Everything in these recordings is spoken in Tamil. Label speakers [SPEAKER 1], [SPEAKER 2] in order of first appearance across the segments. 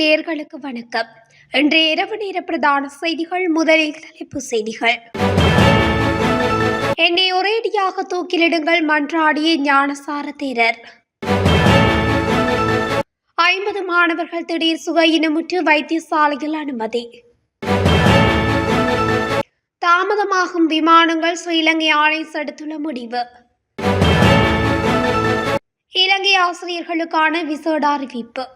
[SPEAKER 1] நேர்களுக்கு வணக்கம். இன்று இரவு நேர பிரதான செய்திகள் முதலில் தலைப்பு செய்திகள். என்னை ஒரேடியாக தூக்கிலிடுங்கள் மன்றாடிய ஞானசார தேரர். ஐம்பது மாணவர்கள் திடீர் சுகையினமுற்று வைத்தியசாலையில் அனுமதி. தாமதமாகும் விமானங்கள் ஸ்ரீலங்கை ஆணை எடுத்துள்ள முடிவு. இலங்கை ஆசிரியர்களுக்கான விசேட அறிவிப்பு.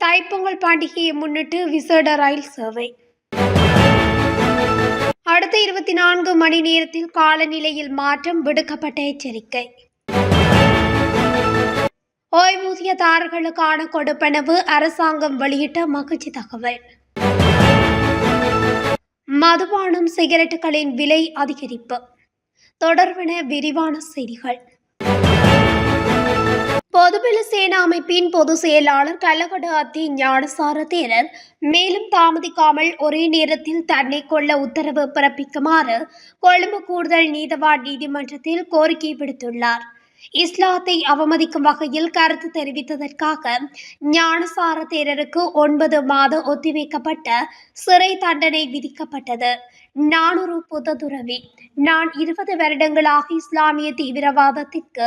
[SPEAKER 1] தைப்பொங்கல் பண்டிகையை முன்னிட்டு விசேட ரயில் சேவை. அடுத்த இருபத்தி நான்கு மணி நேரத்தில் காலநிலையில் மாற்றம் விடுக்கப்பட்ட எச்சரிக்கை. ஓய்வூதியதாரர்களுக்கான கொடுப்பனவு அரசாங்கம் வெளியிட்ட மகிழ்ச்சி தகவல். மதுபானம் சிகரெட்டுகளின் விலை அதிகரிப்பு. தொடர்பென விரிவான செய்திகள். பொதுபல சேனா அமைப்பின் பொதுச் செயலாளர் கலகட அத்தி ஞானசார தேரர் மேலும் தாமதிக்காமல் ஒரே நேரத்தில் தன்னை கொள்ள உத்தரவு பிறப்பிக்குமாறு கொழும்பு கூடுதல் நீதவான் நீதிமன்றத்தில் கோரிக்கை விடுத்துள்ளார். இஸ்லாத்தை அவமதிக்கும் வகையில் கருத்து தெரிவித்ததற்காக ஞானசார தேரருக்கு ஒன்பது மாத ஒத்திவைக்கப்பட்ட சிறை தண்டனை விதிக்கப்பட்டது. நானூறு புததுறவி நான் இருபது வருடங்களாக இஸ்லாமிய தீவிரவாதத்திற்கு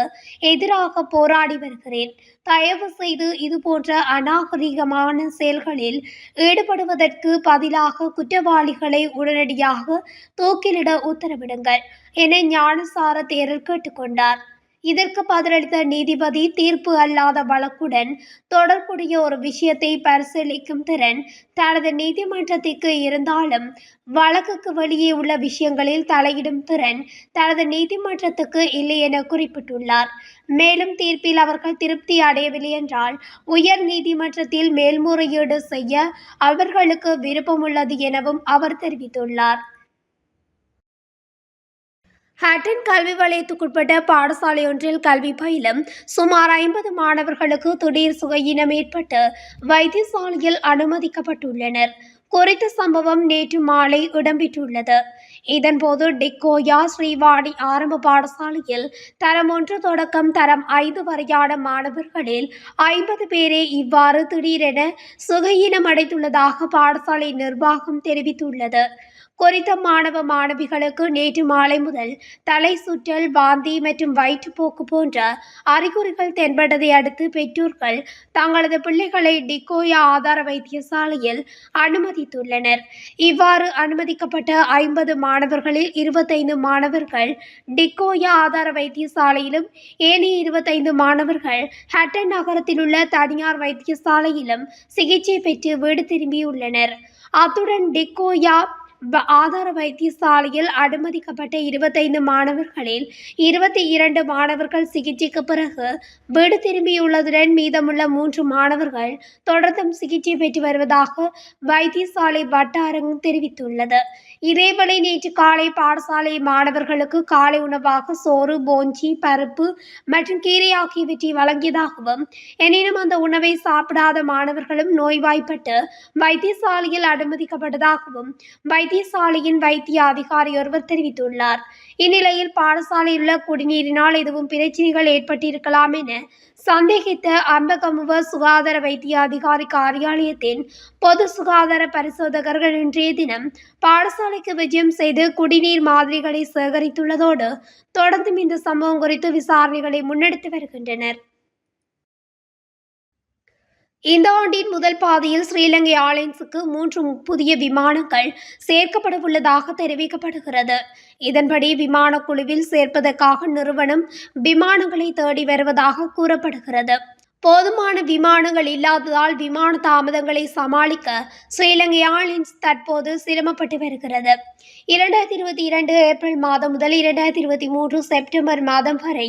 [SPEAKER 1] எதிராக போராடி வருகிறேன். தயவு செய்து இதுபோன்ற அநாகரிகமான செயல்களில் ஈடுபடுவதற்கு பதிலாக குற்றவாளிகளை உடனடியாக தூக்கிலிட உத்தரவிடுங்கள் என ஞானசார தேரர் கேட்டுக்கொண்டார். இதற்கு பதிலளித்த நீதிபதி தீர்ப்பு அல்லாத வழக்குடன் தொடர்புடைய ஒரு விஷயத்தை பரிசீலிக்கும் திறன் தனது நீதிமன்றத்திற்கு இருந்தாலும் வழக்குக்கு வெளியே உள்ள விஷயங்களில் தலையிடும் திறன் தனது நீதிமன்றத்துக்கு இல்லை என குறிப்பிட்டுள்ளார். மேலும் தீர்ப்பில் அவர்கள் திருப்தி அடையவில்லை என்றால் உயர் நீதிமன்றத்தில் மேல்முறையீடு செய்ய அவர்களுக்கு விருப்பமுள்ளது எனவும் அவர் தெரிவித்துள்ளார். ஹேட்டன் கல்வி வலயத்துக்குட்பட்ட பாடசாலையொன்றில் கல்வி பயிலும் சுமார் ஐம்பது மாணவர்களுக்கு திடீர் சுகையினம் ஏற்பட்டு வைத்தியசாலையில் அனுமதிக்கப்பட்டுள்ளனர். குறித்த சம்பவம் நேற்று மாலை இடம்பெற்றுள்ளது. இதன்போது டிக்கோயா ஸ்ரீவாடி ஆரம்ப பாடசாலையில் தரம் ஒன்று தொடக்கம் தரம் ஐந்து வரையான மாணவர்களில் ஐம்பது பேரே இவ்வாறு திடீரென சுகையினம் அடைந்துள்ளதாக பாடசாலை நிர்வாகம் தெரிவித்துள்ளது. குறித்த மாணவ மாணவிகளுக்கு நேற்று மாலை முதல் தலை சுற்றல் வாந்தி மற்றும் வயிற்றுப்போக்கு போன்ற அறிகுறிகள் தென்பட்டதை அடுத்து பெற்றோர்கள் தங்களது பிள்ளைகளை டிக்கோயா ஆதார வைத்தியசாலையில் அனுமதித்துள்ளனர். இவ்வாறு அனுமதிக்கப்பட்ட ஐம்பது மாணவர்களில் இருபத்தைந்து மாணவர்கள் டிக்கோயா ஆதார வைத்தியசாலையிலும் ஏனைய இருபத்தைந்து மாணவர்கள் ஹட்டன் நகரத்தில் உள்ள தனியார் வைத்தியசாலையிலும் சிகிச்சை பெற்று வீடு திரும்பியுள்ளனர். அத்துடன் டிக்கோயா ஆதார வைத்தியசாலையில் அனுமதிக்கப்பட்ட இருபத்தைந்து மாணவர்களில் இருபத்தி இரண்டு மாணவர்கள் சிகிச்சைக்கு பிறகு வீடு திரும்பியுள்ளதுடன் மீதமுள்ள மூன்று மாணவர்கள் தொடர்ந்தும் சிகிச்சை பெற்று வருவதாக வைத்தியசாலை வட்டாரம் தெரிவித்துள்ளது. இதேவேளை நேற்று காலை பாடசாலை மாணவர்களுக்கு காலை உணவாக சோறு போஞ்சி பருப்பு மற்றும் கீரை ஆகியவற்றை வழங்கியதாகவும் எனினும் அந்த உணவை சாப்பிடாத மாணவர்களும் நோய்வாய்ப்பட்டு வைத்தியசாலையில் அனுமதிக்கப்பட்டதாகவும் வைத்தியசாலையின் வைத்திய அதிகாரி ஒருவர் தெரிவித்துள்ளார். இந்நிலையில் பாடசாலையில் உள்ள குடிநீரினால் எதுவும் பிரச்சனைகள் ஏற்பட்டிருக்கலாம் என சந்தேகித்த அம்பகமுவ சுகாதார வைத்திய அதிகாரி காரியாலயத்தின் பொது சுகாதார பரிசோதகர்கள் இன்றைய தினம் பாடசாலைக்கு விஜயம் செய்து குடிநீர் மாதிரிகளை சேகரித்துள்ளதோடு தொடர்ந்தும் இந்த சம்பவம் குறித்து விசாரணைகளை முன்னெடுத்து வருகின்றனர். இந்த ஆண்டின் முதல் பாதியில் ஸ்ரீலங்கை ஏர்லைன்ஸுக்கு மூன்று புதிய விமானங்கள் சேர்க்கப்பட உள்ளதாக தெரிவிக்கப்படுகிறது. இதன்படி விமான குழுவில் சேர்ப்பதற்காக நிறுவனம் விமானங்களை தேடி வருவதாக கூறப்படுகிறது. போதுமான விமானங்கள் இல்லாததால் விமான தாமதங்களை சமாளிக்க ஸ்ரீலங்கை ஏர்லைன்ஸ் தற்போது சிரமப்பட்டு வருகிறது. இரண்டாயிரத்தி இருபத்தி இரண்டு ஏப்ரல் மாதம் முதல் இரண்டாயிரத்தி இருபத்தி மூன்று செப்டம்பர் மாதம் வரை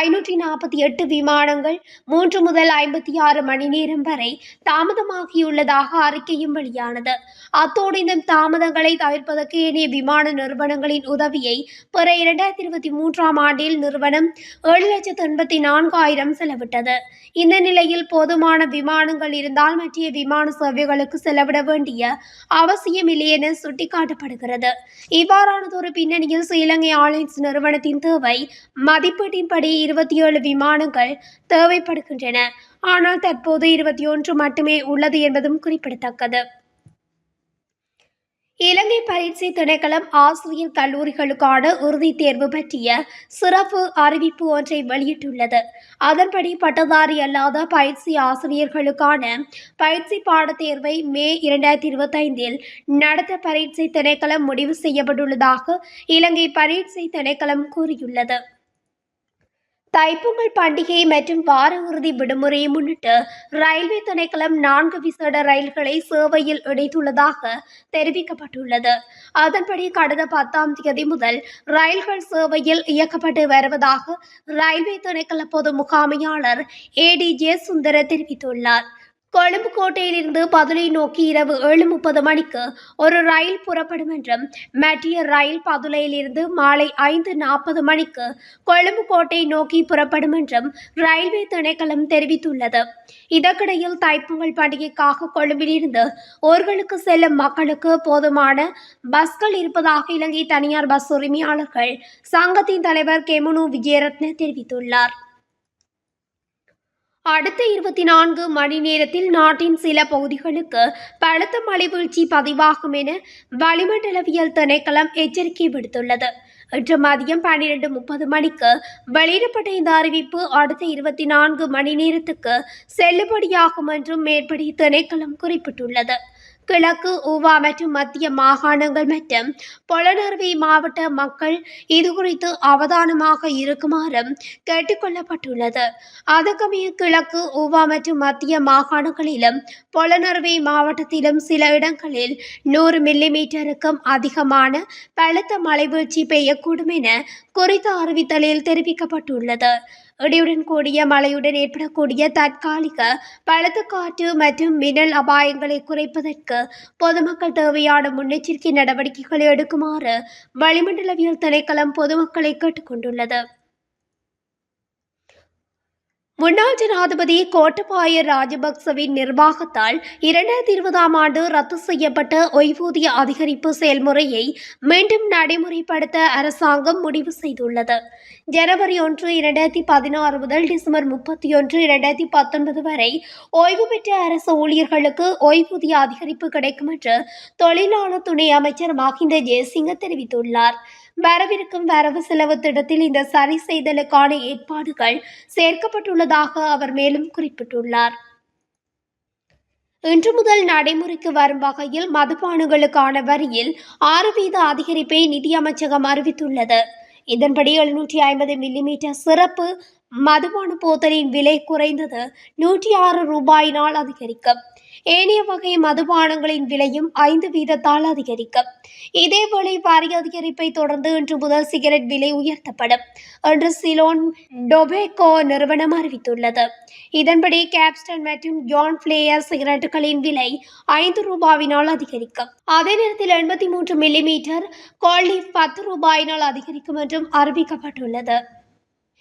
[SPEAKER 1] ஐநூற்றி நாற்பத்தி எட்டு விமானங்கள் மூன்று முதல் ஐம்பத்தி ஆறு மணி நேரம் வரை தாமதமாகியுள்ளதாக அறிக்கையும் வெளியானது. அத்தோடு இந்த தாமதங்களை தவிர்ப்பதற்கு ஏனைய விமான நிறுவனங்களின் உதவியை பிற இரண்டாயிரத்தி இருபத்தி மூன்றாம் ஆண்டில் நிறுவனம் ஏழு லட்சத்து எண்பத்தி நான்காயிரம் செலவிட்டது. இந்த இந்த நிலையில் போதுமான விமானங்கள் இருந்தால் மற்ற விமான சேவைகளுக்கு செலவிட வேண்டிய அவசியமில்லை என சுட்டிக்காட்டப்படுகிறது. இவ்வாறானதொரு பின்னணியில் ஸ்ரீலங்கை ஏர்லைன்ஸ் நிறுவனத்தின் தேவை மதிப்பீட்டின்படி இருபத்தி ஏழு விமானங்கள் தேவைப்படுகின்றன. ஆனால் தற்போது இருபத்தி ஒன்று மட்டுமே உள்ளது என்பதும் குறிப்பிடத்தக்கது. இலங்கை பயிற்சி திணைக்களம் ஆசிரியர் கல்லூரிகளுக்கான இறுதித் தேர்வு பற்றிய சிறப்பு அறிவிப்பு ஒன்றை வெளியிட்டுள்ளது. அதன்படி பட்டதாரி அல்லாத பயிற்சி ஆசிரியர்களுக்கான பயிற்சி பாடத் தேர்வை மே இரண்டாயிரத்தி இருபத்தைந்தில் நடத்த பரீட்சை திணைக்களம் முடிவு செய்யப்பட்டுள்ளதாக இலங்கை பரீட்சை திணைக்களம் கூறியுள்ளது. தைப்பொங்கல் பண்டிகை மற்றும் வார இறுதி விடுமுறையை முன்னிட்டு ரயில்வே திணைக்களம் நான்கு விசேட ரயில்களை சேவையில் இணைத்துள்ளதாக தெரிவிக்கப்பட்டுள்ளது. அதன்படி கடந்த பத்தாம் தேதி முதல் ரயில்கள் சேவையில் இயக்கப்பட்டு வருவதாக ரயில்வே திணைக்கள பொது முகாமையாளர் ஏடிஜே சுந்தர தெரிவித்துள்ளார். கொழும்பு கோட்டையிலிருந்து பதுளை நோக்கி இரவு ஏழு முப்பது மணிக்கு ஒரு ரயில் புறப்படும் என்றும் மற்றிய ரயில் பதுளையிலிருந்து மாலை ஐந்து நாற்பது மணிக்கு கொழும்பு கோட்டை நோக்கி புறப்படும் என்றும் ரயில்வே திணைக்களம் தெரிவித்துள்ளது. இதற்கிடையில் தைப்பொங்கல் பண்டிகைக்காக கொழும்பிலிருந்து ஊர்களுக்கு செல்லும் மக்களுக்கு போதுமான பஸ்கள் இருப்பதாக இலங்கை தனியார் பஸ் உரிமையாளர்கள் சங்கத்தின் தலைவர் கெமுனு விஜயரத்ன தெரிவித்துள்ளார். அடுத்த இருபத்தி நான்கு மணி நேரத்தில் நாட்டின் சில பகுதிகளுக்கு பலத்த மழை வீழ்ச்சி பதிவாகும் என வளிமண்டலவியல் திணைக்களம் எச்சரிக்கை விடுத்துள்ளது. இன்று மதியம் பன்னிரண்டு முப்பது மணிக்கு வெளியிடப்பட்ட இந்த அறிவிப்பு அடுத்த இருபத்தி நான்கு மணி நேரத்துக்கு செல்லுபடியாகும் என்றும் மேற்படி திணைக்களம் குறிப்பிட்டுள்ளது. கிழக்கு ஊவா மற்றும் மத்திய மாகாணங்கள் மற்றும் பொலனர்வி மாவட்ட மக்கள் இது குறித்து அவதானமாக இருக்குமாறும் கேட்டுக்கொள்ளப்பட்டுள்ளது அதற்கமைய கிழக்கு ஊவா மற்றும் மத்திய மாகாணங்களிலும் பொலனர்வி மாவட்டத்திலும் சில இடங்களில் நூறு மில்லிமீட்டருக்கும் அதிகமான பலத்த மழை வீழ்ச்சி பெய்யக்கூடும் என குறித்த அறிவித்தலில் தெரிவிக்கப்பட்டுள்ளது. இடியுடன் கூடிய மழையுடன் ஏற்படக்கூடிய தற்காலிக பலத்த காற்று மற்றும் மின்னல் அபாயங்களை குறைப்பதற்கு பொதுமக்கள் தேவையான முன்னெச்சரிக்கை நடவடிக்கைகளை எடுக்குமாறு வளிமண்டலவியல் திணைக்களம் பொதுமக்களை கேட்டுக்கொண்டுள்ளது. முன்னாள் ஜனாதிபதி கோட்டபாய ராஜபக்சவின் நிர்வாகத்தால் இரண்டாயிரத்தி இருபதாம் ஆண்டு ரத்து செய்யப்பட்ட ஓய்வூதிய அதிகரிப்பு செயல்முறையை மீண்டும் நடைமுறைப்படுத்த அரசாங்கம் முடிவு செய்துள்ளது. ஜனவரி ஒன்று இரண்டாயிரத்தி பதினாறு முதல் டிசம்பர் முப்பத்தி ஒன்று இரண்டாயிரத்தி பத்தொன்பது வரை ஓய்வு பெற்ற அரசு ஊழியர்களுக்கு ஓய்வூதிய அதிகரிப்பு கிடைக்கும் என்று தொழிலாளர் துணை அமைச்சர் மஹிந்த ஜெயசிங்க தெரிவித்துள்ளார். வரவிருக்கும் வரவு செலவு திட்டத்தில் இந்த சரி செய்தலுக்கான ஏற்பாடுகள் சேர்க்கப்பட்டுள்ளதாக அவர் மேலும் குறிப்பிட்டுள்ளார். இன்று முதல் நடைமுறைக்கு வரும் வகையில் மதுபானங்களுக்கான வரியில் ஆறு வீத அதிகரிப்பை நிதியமைச்சகம் அறிவித்துள்ளது. இதன்படி எழுநூற்றி ஐம்பது மில்லிமீட்டர் சிறப்பு மதுபான போத்தலின் விலை குறைந்தது நூற்றி ஆறு ரூபாயினால் அதிகரிக்கும். ஏனைய வகை மதுபானங்களின் விலையும் ஐந்து வீதத்தால் அதிகரிக்கும். இதேவேளை வரி அதிகரிப்பை தொடர்ந்து இன்று முதல் சிகரெட் விலை உயர்த்தப்படும் என்று சிலோன் டொபேக்கோ நிறுவனம் அறிவித்துள்ளது. இதன்படி கேப்ஸ்டன் மற்றும் ஜான் பிளேயர் சிகரெட்டுகளின் விலை ஐந்து ரூபாவினால் அதிகரிக்கும். அதே நேரத்தில் எண்பத்தி மூன்று மில்லிமீட்டர் கோல்டி பத்து ரூபாயினால் அதிகரிக்கும் என்றும் அறிவிக்கப்பட்டுள்ளது.